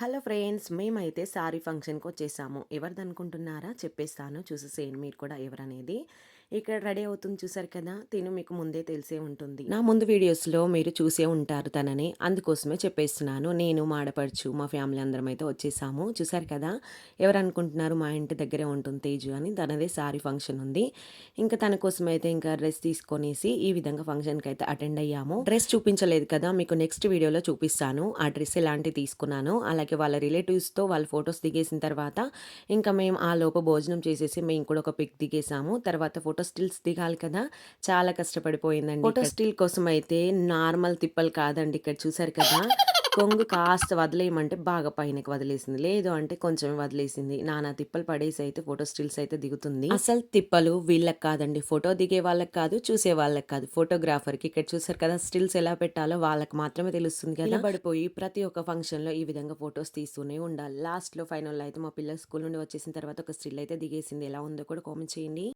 Hello friends మేమైతే sorry ఫంక్షన్కి వచ్చేసాము ఎవరిది అనుకుంటున్నారా చెప్పేస్తాను. చూసేసేయండి మీరు కూడా ఎవరనేది. ఇక్కడ రెడీ అవుతుంది చూసారు కదా? తిను మీకు ముందే తెలిసే ఉంటుంది. నా ముందు వీడియోస్లో మీరు చూసే ఉంటారు తనని. అందుకోసమే చెప్పేస్తున్నాను. నేను మా ఆడపడుచు మా ఫ్యామిలీ అందరం అయితే వచ్చేసాము. చూసారు కదా? ఎవరు అనుకుంటున్నారు మా ఇంటి దగ్గరే ఉంటుంది తేజు అని? తనదే సారీ ఫంక్షన్ ఉంది. ఇంకా తన కోసం అయితే ఇంకా డ్రెస్ తీసుకొనేసి ఈ విధంగా ఫంక్షన్కి అయితే అటెండ్ అయ్యాము. డ్రెస్ చూపించలేదు కదా? మీకు నెక్స్ట్ వీడియోలో చూపిస్తాను. ఆ డ్రెస్ ఎలాంటి తీసుకున్నాను అలాగే వాళ్ళ రిలేటివ్స్తో వాళ్ళ ఫొటోస్ దిగేసిన తర్వాత ఇంకా మేము ఆ లోపు భోజనం చేసేసి మేము కూడా ఒక పిక్ దిగేసాము. తర్వాత ఫోటో స్టిల్స్ దిగాలి కదా! చాలా కష్టపడిపోయిందండి ఫోటో స్టిల్ కోసం అయితే నార్మల్ తిప్పలు కాదండి ఇక్కడ చూసారు కదా! కొంగు కాస్త వదిలేయమంటే బాగా పైనకి వదిలేసింది. లేదు అంటే కొంచెం వదిలేసింది. నానా తిప్పలు పడేసి అయితే ఫోటో స్టిల్స్ అయితే దిగుతుంది. అసలు తిప్పలు వీళ్ళకి కాదండి. ఫోటో దిగే వాళ్ళకి కాదు చూసే వాళ్ళకి కాదు. ఫోటోగ్రాఫర్కి ఇక్కడ చూసారు కదా! స్టిల్స్ ఎలా పెట్టాలో వాళ్ళకి మాత్రమే తెలుస్తుంది కదా! పడిపోయి ప్రతి ఒక్క ఫంక్షన్లో ఈ విధంగా ఫొటోస్ తీస్తూనే ఉండాలి. లాస్ట్లో ఫైనల్ అయితే మా పిల్లలు స్కూల్ నుండి వచ్చేసిన తర్వాత ఒక స్టిల్ అయితే దిగేసింది. ఎలా ఉందో కూడా కామెంట్ చేయండి.